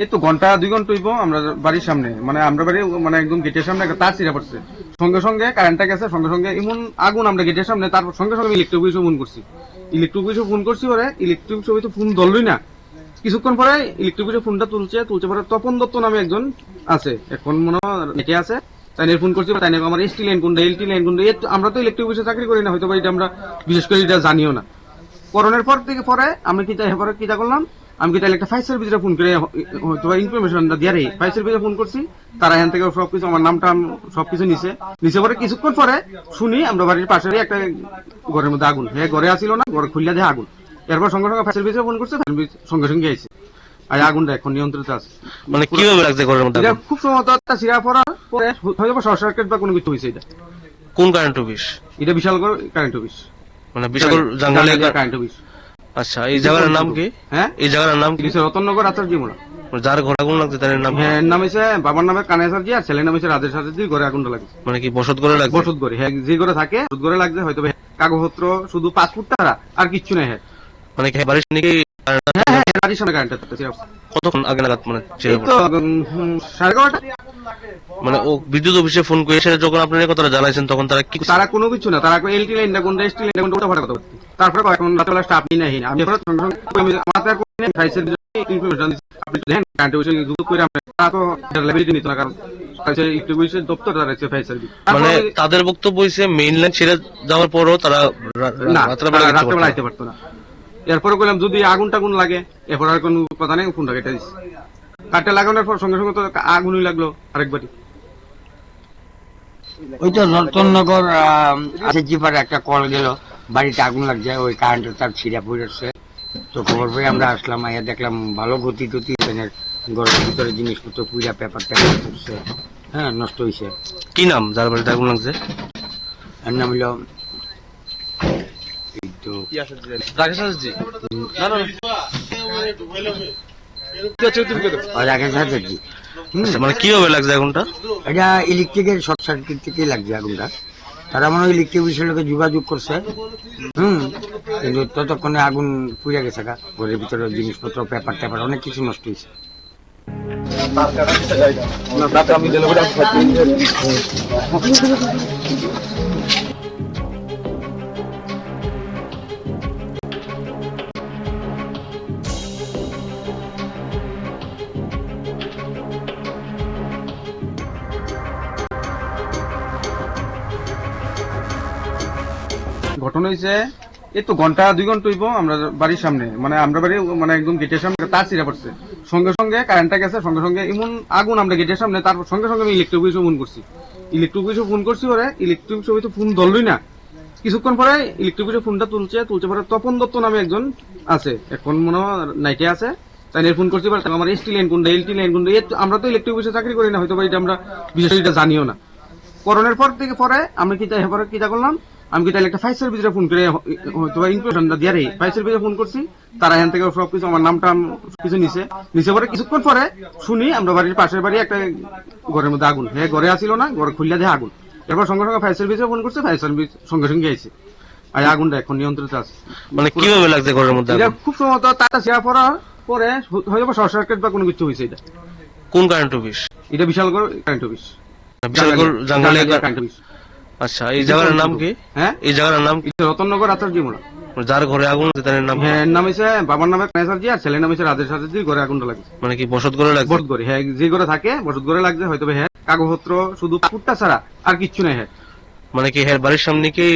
এই তো ঘণ্টা দুই ঘণ্টা হইব, আমরা বাড়ির সামনে। মানে আমরা বাড়ি মানে একদম গেটের সামনে একটা তার ছিঁড়ে পড়ছে। সঙ্গে সঙ্গে কারেন্টটা গেছে, সঙ্গে সঙ্গে এমন আগুন আমরা গেটের সামনে তারপর সঙ্গে সঙ্গে ইলেকট্রিক অফিসে ফোন করছি। ইলেকট্রিক অফিসে ফোন করছি পরে ইলেকট্রিক অফিসে ফোন ধরলই না। কিছুক্ষণ পরে ইলেকট্রিক অফিসে ফোনটা তুলছে তুলছে পরে তপন দত্ত নামে একজন আছে। এখন মনে হয় নেটে আছে তাই নিয়ে ফোন করছি তাই নিয়ে আমার এসটি লাইন কোনটা এলটি লাইন কোনটা তো- আমরা তো ইলেকট্রিক অফিসে চাকরি করি না হয়তো বা এটা আমরা, বিশেষ করে এটা জানিও না। করোনার পর থেকে পরে আমি কি পরে কিটা করলাম? আমি কি তাহলে একটা ফাইভ সার্ভিসে ফোন করে হয়তো ইনফরমেশনটা দিয়ে রে ফাইভ সার্ভিসে ফোন করছি তারা এখান থেকে সবকিছু আমার নামটা সবকিছু নিছে। নিচে পরে কিছুক্ষণ পরে শুনি আমরা বাড়ির পাশেরই একটা ঘরের মধ্যে আগুন। হ্যাঁ ঘরে আসিল না ঘরে খুললে দেয় আগুন। এরপর সঙ্গে সঙ্গে ফাইভ সার্ভিসে ফোন করছে সঙ্গে সঙ্গে আইছে আর আগুনটা এখন নিয়ন্ত্রিত আছে। মানে কীভাবে লাগছে ঘরের মধ্যে খুব সম্ভবত একটা সিরা পড়ার পরে হয়তো শর্ট সার্কিট বা কোনো কিছু হয়েছে এটা। কোন কারেন্ট অফিস এটা বিশাল করে কারেন্ট অফিস মানে বিশাল জাঙ্গালে কারেন্ট অফিস আচ্ছা এই জায়গার নাম কি? হ্যাঁ? এই জায়গার নাম কি? রতননগর আচার জীবনা মানে যার ঘরে আগুন লাগছে তার নাম? হ্যাঁ নাম হচ্ছে বাবার নামে কানেসার জি আর ছেলের নাম হচ্ছে রাজেশ জি ঘরে আগুনটা লাগে মানে কি বসত করে লাগছে? বসত ঘরে হ্যাঁ যে ঘরে থাকে বসত ঘরে লাগছে হয়তো কাগজপত্র শুধু পাসপোর্ট তারা আর কিচ্ছু নেই হ্যাঁ। মানে কি বাড়ির সামনে কতক্ষণ আগে নাগাদ মানে তো সাড়ে এগারোটা। মানে ও বিদ্যুৎ অফিসে ফোন করে যখন আপনার কথাটা জানাইছেন তখন তারা কি তারা কোনো কিছু না তারা এলটি লাইনটা কোনটা এসটি লাইনটা কোনটা ফাটা কথা। তারপরে এখন রাতেবেলা স্টাফ নিয়ে নাই আমি ফাইসের ইনফরমেশন আপনি দেখেন কারেন্ট অফিসে যোগাযোগ করে আমরা তো লেবিলিটি নিত না কারণ মানে তাদের বক্তব্য হয়েছে মেইন লাইন ছেড়ে যাওয়ার পরও তারা রা- না রাত্রেবেলা তারা কিছু রাত্রেবেলা করতে আইতে পারতো না। এরপরে বললাম যদি আগুন টাগুন লাগে এরপর আর কোনো কথা নেই ফোনটা কেটে দিচ্ছি কাঠটা লাগানোর পর সঙ্গে সঙ্গে তো আগুনই লাগল আরেকবারই। ওই তো রতননগর আছে জিপারে একটা কল গেল বাড়িতে আগুন লাগছে ওই কারেন্টের তার ছিঁড়া পড়েছে তো খবর পেয়ে আমরা আসলাম আইয়া দেখলাম ভালো গতি টতি ঘরের ভিতরে জিনিসপত্র পুইরা পেপার টেপার করছে হ্যাঁ নষ্ট হয়েছে কি নাম? যার বাড়িতে আগুন লাগছে? এর নাম হলো আচ্ছা, মানে কীভাবে লাগছে আগুনটা? এটা ইলেকট্রিকের শর্ট সার্কিট থেকেই লাগছে আগুনটা। তারা মনে হয় ইলেকট্রিক বিষয়ের লোকে যোগাযোগ করছে। হুম কিন্তু ততক্ষণে আগুন পুড়ে গেছে গা। ঘরের ভিতরে জিনিসপত্র পেপার টেপার অনেক কিছু নষ্ট হয়েছে। ঘটনা হয়েছে এই তো ঘণ্টা দুই ঘণ্টা হইব আমরা বাড়ির সামনে। মানে আমরা বাড়ি মানে একদম গেটের সামনে, তার ছিঁড়ে পড়ছে। সঙ্গে সঙ্গে কারেন্টটা গেছে, সঙ্গে সঙ্গে এমন আগুন আমরা গেটের সামনে তারপর সঙ্গে সঙ্গে আমি ইলেকট্রিক অফিসে ফোন করছি। ইলেকট্রিক অফিসে ফোন করছি পরে ইলেকট্রিক অফিসে তো ফোন ধরলই না। কিছুক্ষণ পরে ইলেকট্রিক অফিসে ফোনটা তুলছে তুলছে পরে তপন দত্ত নামে একজন আছে। এখন মনে হয় নাইটে আছে। তাই ফোন করছি পরে আমার এসটি লাইন কোনটা এলটি লাইন কোনটা আমরা তো ইলেকট্রিক অফিসে চাকরি করি না হয়তো এটা আমরা বিশেষ জানিও না। করোনার পর থেকে পরে আমি কি তাই পরে কিটা করলাম? আমি কি তাহলে একটা ফাইভ সার্ভিসে ফোন করে হয়তো ইনফরমেশনটা দিয়ে রে ফাইভ সার্ভিসে ফোন করছি তারা এখান থেকে সবকিছু আমার নামটা কিছু নিছে। নিচে পরে কিছুক্ষণ পরে শুনি আমরা বাড়ির পাশের বাড়ি একটা ঘরের মধ্যে আগুন। হ্যাঁ ঘরে আসিল না ঘরে খুললে দেয় আগুন। এরপর সঙ্গে সঙ্গে ফাইভ সার্ভিসে ফোন করছে ফাইভ সার্ভিস সঙ্গে সঙ্গে আইছে। আর আগুনটা এখন নিয়ন্ত্রিত আছে। মানে কীভাবে লাগছে ঘরের মধ্যে এটা খুব সম্ভবত তারটা ছেঁড়া পড়ার পরে হয়তো শর্ট সার্কিট বা কোনো কিছু হয়েছে এটা। কোন কারেন্ট অফিস এটা বিশাল করে কারেন্ট অফিস বিশাল কারেন্ট অফিস আচ্ছা এই জায়গার নাম কি? হ্যাঁ? এই জায়গার নাম কি? রতননগর আচার জীবনা মানে যার ঘরে আগুন তার নাম হ্যাঁ নাম হচ্ছে বাবার নামে কানেসার জি আর ছেলের নাম হচ্ছে রাজেশ সাথে জি ঘরে আগুনটা লাগছে মানে কি বসত ঘরে লাগছে? বসত ঘরে হ্যাঁ যে ঘরে থাকে বসত ঘরে লাগছে হয়তো হ্যাঁ। কাগজপত্র শুধু কুট্টা ছাড়া আর কিচ্ছু নেই হ্যাঁ। মানে কি হ্যাঁ বাড়ির সামনে কি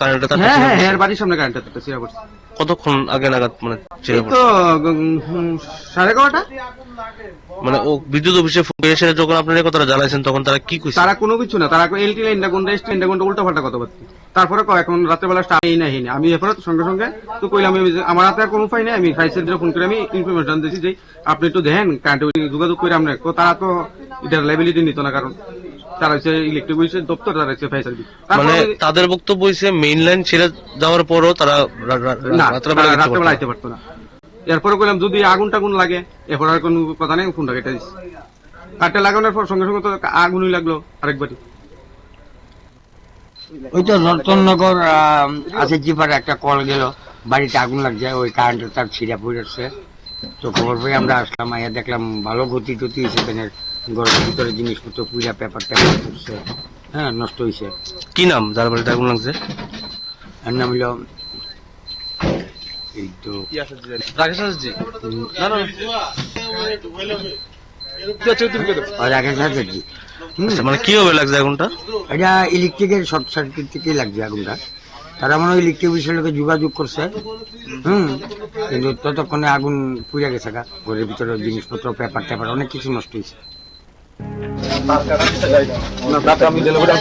কারেন্টটা তার হ্যাঁ হ্যাঁ হ্যাঁ বাড়ির সামনে কারেন্টটা থাকতে সিরা পড়ছে কতক্ষণ আগে নাগাদ মানে ছেড়ে এই তো সাড়ে এগারোটা। মানে ও বিদ্যুৎ অফিসে ফোন করে এসে যখন আপনার এই কথাটা জানাইছেন তখন তারা কি কইছে? তারা কোনো কিছু না তারা এলটি লাইনটা কোনটা এসটি লাইনটা কোনটা উল্টা পাল্টা কথা বলছে। তারপরে কয় এখন রাত্রেবেলা স্টাফ এই নাই না আমি এরপরে সঙ্গে সঙ্গে তো কইলাম আমি আমার হাতে আর কোনো উপায় নেই আমি ফাইভ সেন্টারে ফোন করে আমি ইনফরমেশন দিয়েছি যে আপনি একটু দেন কারেন্ট যোগাযোগ করে আমরা তো তারা তো এটার লাইবিলিটি নিত না কারণ। তারা হচ্ছে ইলেকট্রিক অফিসের দপ্তর তারা হচ্ছে ফায়ার মানে তাদের বক্তব্য হয়েছে মেইন লাইন ছেড়ে যাওয়ার পরও তারা রাত্রেবেলা রাত্রেবেলা আইতে পারতো না। এরপরে কইলাম যদি আগুন টাগুন লাগে এরপর আর কোনো কথা নেই ফোনটা কেটে দিস কাটে লাগানোর পর সঙ্গে সঙ্গে তো আগুনই লাগল আরেকবারই ওই তো রতননগর আহ, আছে জিপার একটা কল গেল বাড়িতে আগুন লাগছে ওই কারেন্টের তার ছিঁড়া পড়েছে। তো খবর পেয়ে আমরা আসলাম আইয়া দেখলাম ভালো গতি টতি এখানে ঘরের ভিতরে জিনিসপত্র পুরা পেপার টেপার করছে হ্যাঁ নষ্ট হয়েছে কি নাম? যার বাড়িতে আগুন লাগছে? আর নাম হলো এই তো রাকেশ জি না না আচ্ছা, মানে কীভাবে লাগছে আগুনটা? এটা ইলেকট্রিকের শর্ট সার্কিট থেকে লাগছে আগুনটা। তারা মনে হয় ইলেকট্রিক বিষয়ের লোকে যোগাযোগ করছে। হুম। কিন্তু ততক্ষণে আগুন পুড়ে গেছে গা। ঘরের ভিতরে জিনিসপত্র পেপার টেপার অনেক কিছু নষ্ট হয়েছে না টাকা আমি ডেলিভারি